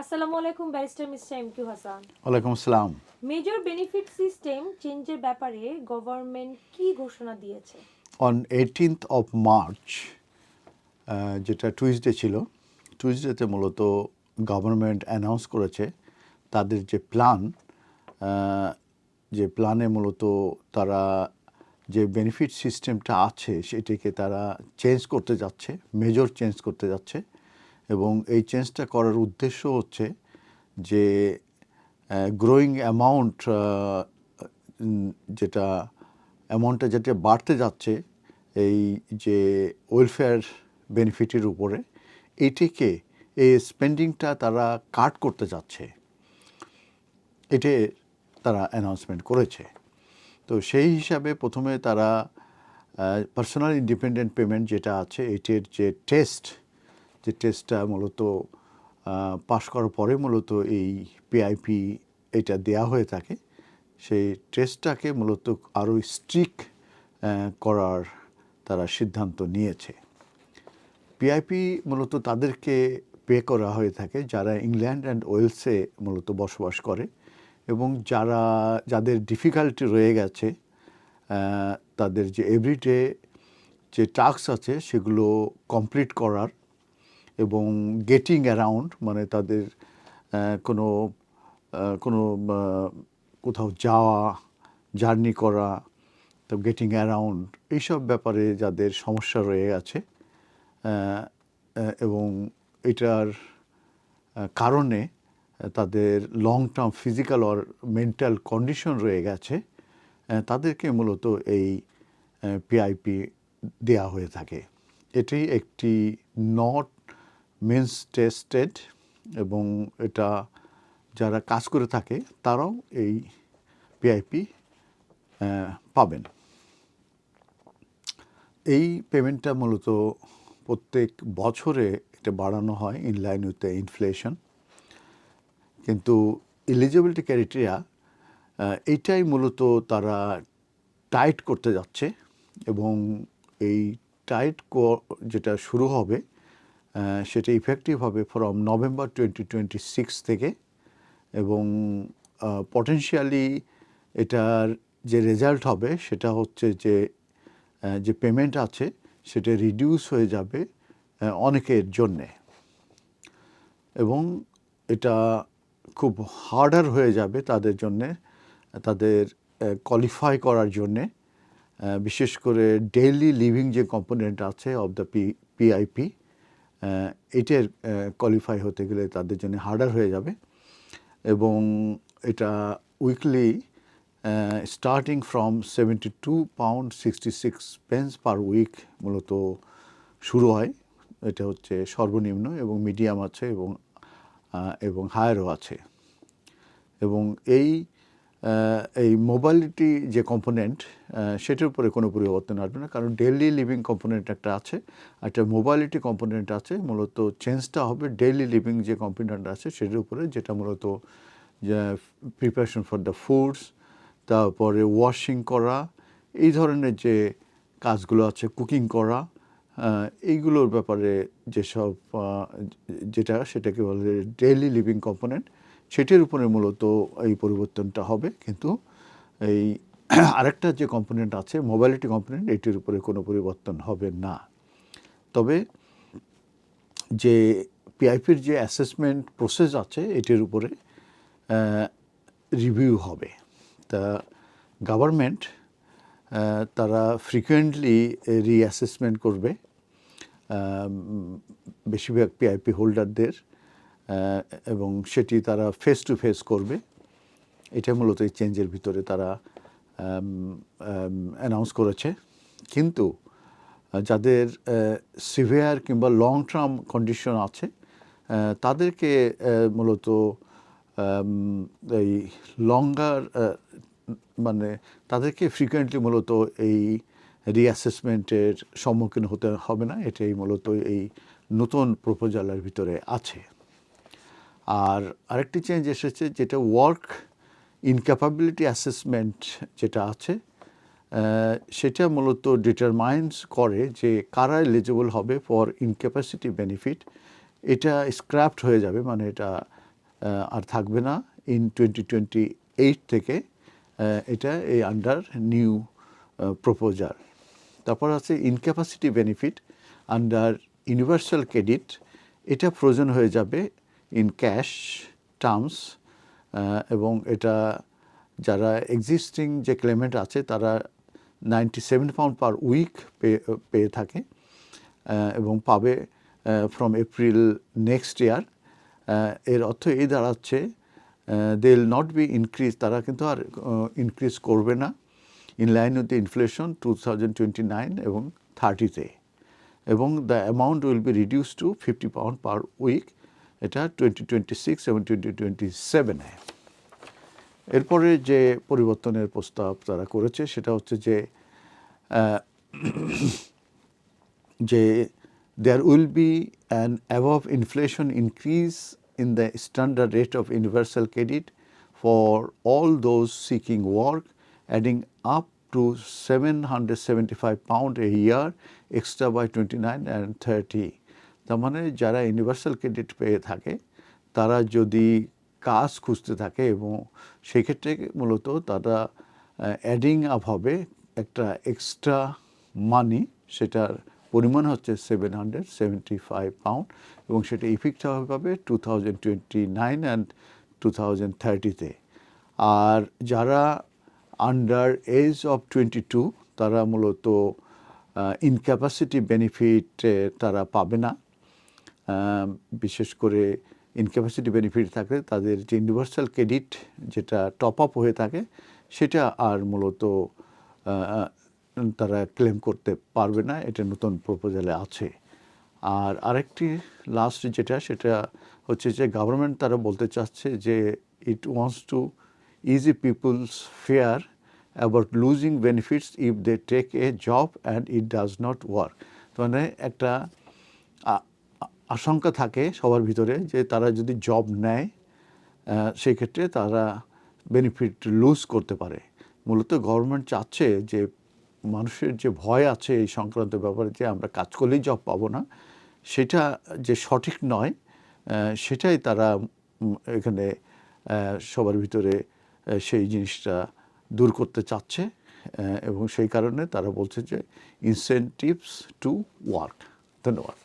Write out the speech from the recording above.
আসসালামু আলাইকুম barrister mister M Q Hasan? ওয়ালাইকুম আসসালাম। মেজর বেনিফিট সিস্টেম চেঞ্জের ব্যাপারে গভর্নমেন্ট কি ঘোষণা দিয়েছে? অন এইটিনথ অফ মার্চ যেটা টুইসডে ছিল টুইসডেতে মূলত গভর্নমেন্ট অ্যানাউন্স করেছে তাদের যে প্ল্যান যে প্ল্যানে মূলত তারা যে বেনিফিট সিস্টেমটা আছে সেটিকে তারা চেঞ্জ করতে যাচ্ছে মেজর চেঞ্জ করতে যাচ্ছে। এবং এই চেঞ্জটা করার উদ্দেশ্য হচ্ছে যে গ্রোয়িং অ্যামাউন্ট যেটা অ্যামাউন্টটা যেটা বাড়তে যাচ্ছে, এই যে ওয়েলফেয়ার বেনিফিটের উপরে, এটিকে, এই স্পেন্ডিংটা তারা কাট করতে যাচ্ছে। এটি তারা অ্যানাউন্সমেন্ট করেছে। তো সেই হিসাবে প্রথমে তারা পার্সোনাল ইন্ডিপেন্ডেন্ট পেমেন্ট যেটা আছে, এটির যে টেস্ট যে টেস্টটা মূলত পাশ করার পরে মূলত এই পিআইপি এটা দেয়া হয়ে থাকে। সেই টেস্টটাকে মূলত আরও স্ট্রিক করার তারা সিদ্ধান্ত নিয়েছে। পিআইপি মূলত তাদেরকে পে করা হয়ে থাকে যারা ইংল্যান্ড অ্যান্ড ওয়েলসে মূলত বসবাস করে এবং যারা, যাদের ডিফিকাল্টি রয়ে গেছে তাদের যে এভরিডে যে টাস্ক আছে সেগুলো কমপ্লিট করার এবং গেটিং অ্যারাউন্ড মানে তাদের কোনো কোনো কোথাও যাওয়া জার্নি করা তো গেটিং অ্যারাউন্ড এইসব ব্যাপারে যাদের সমস্যা রয়ে আহ, এবং এটার কারণে তাদের long term physical or mental condition রয়ে গেছে তাদেরকে মূলত এই পিআইপি দেয়া হয়ে থাকে। এটি একটি নট মেন্স টেস্টেড এবং এটা যারা কাজ করে থাকে, তারাও এই পিআইপি পাবেন। এই পেমেন্টটা মূলত প্রত্যেক বছরে এটা বাড়ানো হয় in line with the inflation কিন্তু এলিজিবিলিটি ক্যারিটেরিয়া এইটাই মূলত তারা টাইট করতে যাচ্ছে এবং এই টাইট যেটা শুরু হবে সেটা ইফেক্টিভ হবে from November twenty twenty six থেকে এবং পটেনশিয়ালি এটার যে রেজাল্ট হবে সেটা হচ্ছে যে যে পেমেন্ট আছে সেটা রিডিউস হয়ে যাবে অনেকের জন্যে। এবং এটা খুব হার্ডার হয়ে যাবে তাদের জন্যে, তাদের কোয়ালিফাই করার জন্যে বিশেষ করে ডেইলি লিভিং যে কম্পোনেন্ট আছে অফ দ্য পি পিআইপি এটার কোয়ালিফাই হতে গেলে তাদের জন্য হার্ডার হয়ে যাবে। এবং এটা weekly starting from seventy two pound sixty six pence per week মূলত শুরু হয়। এটা হচ্ছে সর্বনিম্ন এবং মিডিয়াম আছে এবং এবং হায়ারও আছে। এবং এই এই মোবালিটি যে কম্পোনেন্ট সেটার উপরে কোনো পরিবর্তন আসবে না। কারণ ডেইলি লিভিং কম্পোনেন্ট একটা আছে একটা মোবালিটি কম্পোনেন্ট আছে, মূলত চেঞ্জটা হবে ডেইলি লিভিং যে কম্পোনেন্ট আছে, সেটার উপরে, যেটা মূলত প্রিপারেশন ফর দ্য ফুডস তারপরে ওয়াশিং করা, এই ধরনের যে কাজগুলো আছে কুকিং করা এইগুলোর ব্যাপারে যেসব যেটা সেটাকে বলে ডেইলি লিভিং কম্পোনেন্ট সেটির উপরে মূলত এই পরিবর্তনটা হবে। কিন্তু এই আরেকটা যে কম্পোনেন্ট আছে মোবাইলিটি কম্পোনেন্ট এটির উপরে কোনো পরিবর্তন হবে না। তবে যে পিআইপির যে অ্যাসেসমেন্ট প্রসেস আছে, এটির উপরে রিভিউ হবে। তা গভর্নমেন্ট তারা ফ্রিকুয়েন্টলি রিঅ্যাসেসমেন্ট করবে বেশিরভাগ পিআইপি হোল্ডারদের এবং সেটি তারা ফেস টু ফেস করবে। এটা মূলত এই চেঞ্জের ভিতরে তারা অ্যানাউন্স করেছে। কিন্তু যাদের সিভিয়ার কিংবা লং টার্ম কন্ডিশন আছে তাদেরকে মূলত এই লঙ্গার মানে তাদেরকে ফ্রিকুয়েন্টলি মূলত এই রিঅ্যাসেসমেন্টের সম্মুখীন হতে হবে না। এটাই মূলত এই নতুন প্রপোজালের ভিতরে আছে। আর আরেকটি চেঞ্জ এসেছে, যেটা ওয়ার্ক ইনক্যাপাবিলিটি অ্যাসেসমেন্ট যেটা আছে সেটা মূলত ডিটারমাইন্স করে যে কারা এলিজিবল হবে ফর ইনক্যাপাসিটি বেনিফিট এটা স্ক্র্যাপড হয়ে যাবে মানে এটা আর থাকবে না ইন টোয়েন্টি টোয়েন্টি এইট থেকে এটা এই আন্ডার নিউ প্রপোজাল তারপর আছে incapacity benefit under universal credit এটা প্রয়োজন হয়ে যাবে ইন ক্যাশ টার্মস এবং এটা যারা এক্সিস্টিং যে ক্লেমেন্ট আছে, তারা ninety seven pound per week পেয়ে থাকে এবং পাবে ফ্রম এপ্রিল নেক্সট ইয়ার এর অর্থ এই দাঁড়াচ্ছে they will not be increase তারা কিন্তু আর ইনক্রিজ করবে না in line with inflation two thousand twenty nine এবং থার্টিতে এবং the amount will be reduce to fifty pound per week এটা টোয়েন্টি টোয়েন্টি সিক্স এবং টোয়েন্টি এরপরে যে পরিবর্তনের প্রস্তাব তারা করেছে সেটা হচ্ছে যে যে there will be an above inflation increase in the standard rate of universal credit for all those seeking work adding up to seven hundred seventy five pound a year extra by twenty nine and thirty তার মানে যারা universal credit পেয়ে থাকে, তারা যদি কাজ খুঁজতে থাকে এবং সেক্ষেত্রে মূলত তারা অ্যাডিং আপ হবে একটা এক্সট্রা মানি সেটার পরিমাণ হচ্ছে seven hundred seventy five pound এবং সেটা ইফেক্ট হবে two thousand twenty nine and two thousand থার্টিতে আর যারা under age of twenty two তারা মূলত ইনক্যাপাসিটি বেনিফিট তারা পাবে না। বিশেষ করে ইনক্যাপাসিটি বেনিফিট থাকলে তাদের যে ইউনিভার্সাল ক্রেডিট যেটা টপ আপ হয়ে থাকে, সেটা আর মূলত তারা ক্লেম করতে পারবে না, এটা নতুন প্রপোজালে আছে। আর আরেকটি লাস্ট যেটা, সেটা হচ্ছে যে গভর্নমেন্ট তারা বলতে চাচ্ছে যে it wants to ease people's fear about losing benefits if they take a job and it does not work মানে একটা আশঙ্কা থাকে সবার ভিতরে যে তারা যদি জব নেয় সেই ক্ষেত্রে তারা বেনিফিট লুজ করতে পারে। মূলত গভর্নমেন্ট চাচ্ছে যে মানুষের যে ভয় আছে এই সংক্রান্ত ব্যাপারে যে আমরা কাজ করলেই জব পাবো না, সেটা যে সঠিক নয় সেটাই তারা এখানে সবার ভিতরে সেই জিনিসটা দূর করতে চাচ্ছে এবং সেই কারণে তারা বলছে যে ইনসেন্টিভস টু ওয়ার্ক ধন্যবাদ।